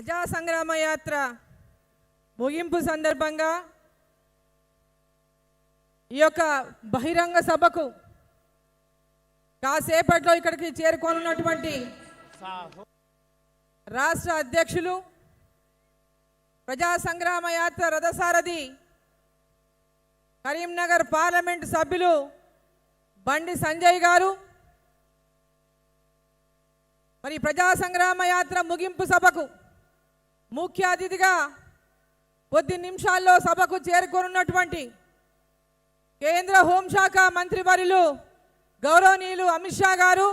ప్రజా సంగ్రామ యాత్ర ముగింపు సందర్భంగా ఈ యొక్క బహిరంగ సభకు కాసేపట్లో ఇక్కడికి చేరుకోనున్నటువంటి రాష్ట్ర అధ్యక్షులు ప్రజా సంగ్రామ యాత్ర రథసారథి కరీంనగర్ పార్లమెంటు సభ్యులు బండి సంజయ్ గారు. మరి ప్రజా సంగ్రామ యాత్ర ముగింపు సభకు ముఖ్య అతిథిగా కొద్ది నిమిషాల్లో సభకు చేరుకోనున్నటువంటి కేంద్ర హోంశాఖ మంత్రివర్యులు గౌరవనీయులు అమిత్ షా గారు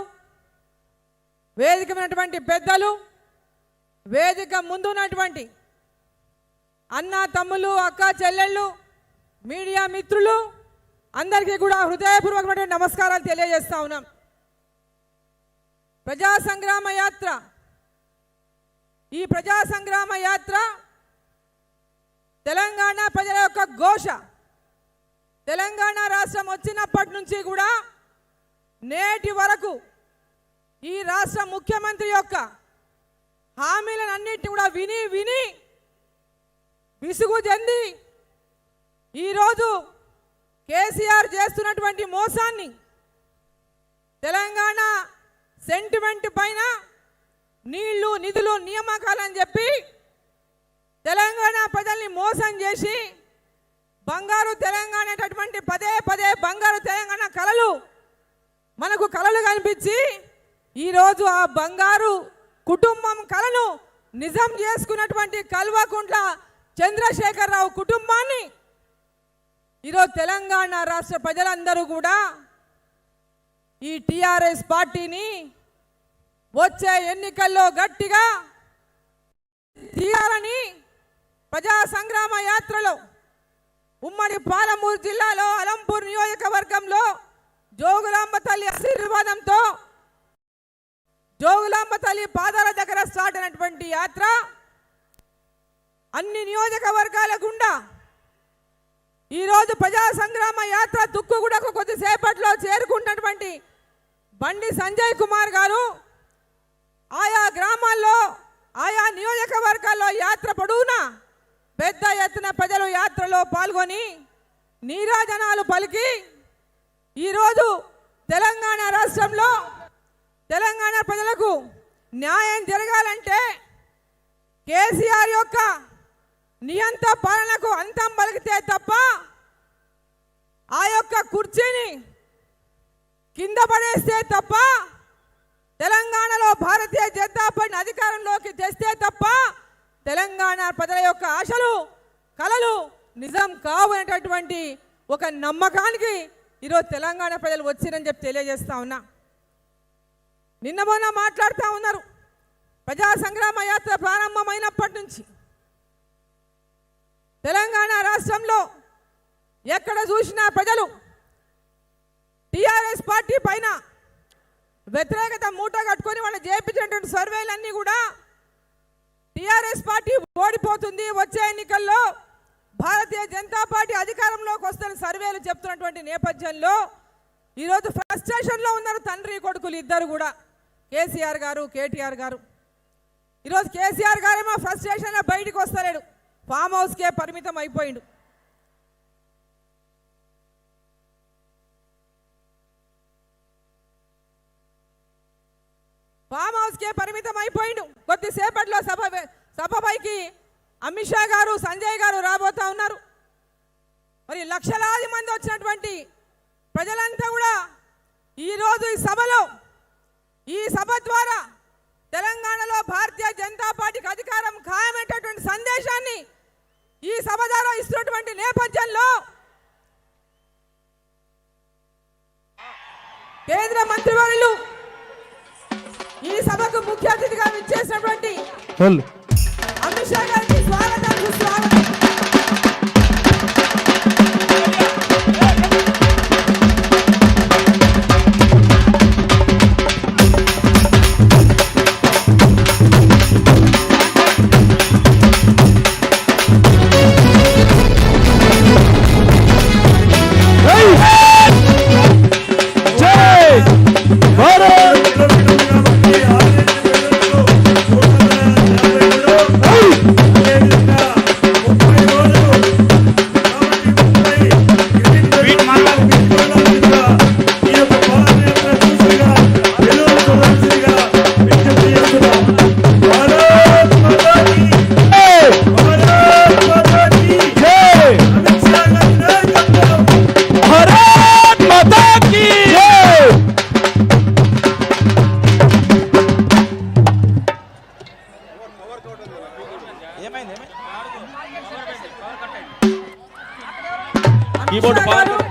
వేదిక ఉన్నటువంటి పెద్దలు వేదిక ముందు ఉన్నటువంటి అన్న తమ్ములు అక్క చెల్లెళ్ళు మీడియా మిత్రులు అందరికీ కూడా హృదయపూర్వకమైన నమస్కారాలు తెలియజేస్తా ఉన్నాం. ప్రజా సంగ్రామ యాత్ర ఈ ప్రజా సంగ్రామ యాత్ర తెలంగాణ ప్రజల యొక్క ఘోష. తెలంగాణ రాష్ట్రం వచ్చినప్పటి నుంచి కూడా నేటి వరకు ఈ రాష్ట్ర ముఖ్యమంత్రి యొక్క హామీలను అన్నిటిని కూడా విని విని విసుగు చెంది ఈరోజు కేసీఆర్ చేస్తున్నటువంటి మోసాన్ని తెలంగాణ సెంటిమెంట్ పైన నీళ్ళు నిధులు నియామకాలని చెప్పి తెలంగాణ ప్రజల్ని మోసం చేసి బంగారు తెలంగాణ అనేటటువంటి పదే పదే బంగారు తెలంగాణ కళలు మనకు కళలు కనిపించి ఈరోజు ఆ బంగారు కుటుంబం కళను నిజం చేసుకున్నటువంటి కల్వకుంట్ల చంద్రశేఖరరావు కుటుంబాన్ని ఈరోజు తెలంగాణ రాష్ట్ర ప్రజలందరూ కూడా ఈ టిఆర్ఎస్ పార్టీని వచ్చే ఎన్నికల్లో గట్టిగా తీయాలని ప్రజా సంగ్రామ యాత్రలో ఉమ్మడి పాలమూరు జిల్లాలో అలంపూర్ నియోజకవర్గంలో జోగులాంబ తల్లి ఆశీర్వాదంతో జోగులాంబ తల్లి పాదాల దగ్గర స్టార్ట్ అయినటువంటి యాత్ర అన్ని నియోజకవర్గాల గుండా. ఈరోజు ప్రజా సంగ్రామ యాత్ర తుక్కుగూడకు కొద్దిసేపట్లో చేరుకున్నటువంటి బండి సంజయ్ కుమార్ గారు ఆయా గ్రామాల్లో ఆయా నియోజకవర్గాల్లో యాత్ర పొడవునా? పెద్ద ఎత్తున ప్రజలు యాత్రలో పాల్గొని నీరాజనాలు పలికి ఈరోజు తెలంగాణ రాష్ట్రంలో తెలంగాణ ప్రజలకు న్యాయం జరగాలంటే కేసీఆర్ యొక్క నియంత పాలనకు అంతం పలికితే తప్ప ఆ యొక్క కుర్చీని కింద పడేస్తే తప్ప తెలంగాణలో భారతీయ జనతా పార్టీ అధికారంలోకి తెస్తే తప్ప తెలంగాణ ప్రజల యొక్క ఆశలు కలలు నిజం కావు అనేటటువంటి ఒక నమ్మకానికి ఈరోజు తెలంగాణ ప్రజలు వచ్చిరని చెప్పి తెలియజేస్తా ఉన్నా. నిన్న మొన్న మాట్లాడుతూ ఉన్నారు. ప్రజా సంగ్రామ యాత్ర ప్రారంభమైనప్పటి నుంచి తెలంగాణ రాష్ట్రంలో ఎక్కడ చూసినా ప్రజలు టిఆర్ఎస్ పార్టీ పైన వ్యతిరేకత మూట కట్టుకొని వాళ్ళు చేపించినటువంటి సర్వేలన్నీ కూడా టిఆర్ఎస్ పార్టీ ఓడిపోతుంది వచ్చే ఎన్నికల్లో భారతీయ జనతా పార్టీ అధికారంలోకి వస్తున్న సర్వేలు చెప్తున్నటువంటి నేపథ్యంలో ఈరోజు ఫ్రస్ట్రేషన్లో ఉన్నారు తండ్రి కొడుకులు ఇద్దరు కూడా. కేసీఆర్ గారు కేటీఆర్ గారు. ఈరోజు కేసీఆర్ గారేమో ఫ్రస్ట్రేషన్లో బయటికి వస్తలేడు. ఫామ్ హౌస్కే పరిమితం అయిపోయిండు. ఫామ్ హౌస్కే పరిమితం అయిపోయిండు. కొద్దిసేపట్లో సభ సభపైకి అమిత్ షా గారు సంజయ్ గారు రాబోతా ఉన్నారు. మరి లక్షలాది మంది వచ్చినటువంటి ప్రజలంతా కూడా ఈరోజు ఈ సభలో ఈ సభ ద్వారా తెలంగాణలో భారతీయ జనతా పార్టీకి అధికారం ఖాయమైనటువంటి సందేశాన్ని ఈ సభ ద్వారా ఇస్తున్నటువంటి నేపథ్యంలో కేంద్ర మంత్రివర్యులు సభకు ముఖ్య అతిథిగా విచ్చేసినటువంటి అమిత్ షా గారికి Keyboard part.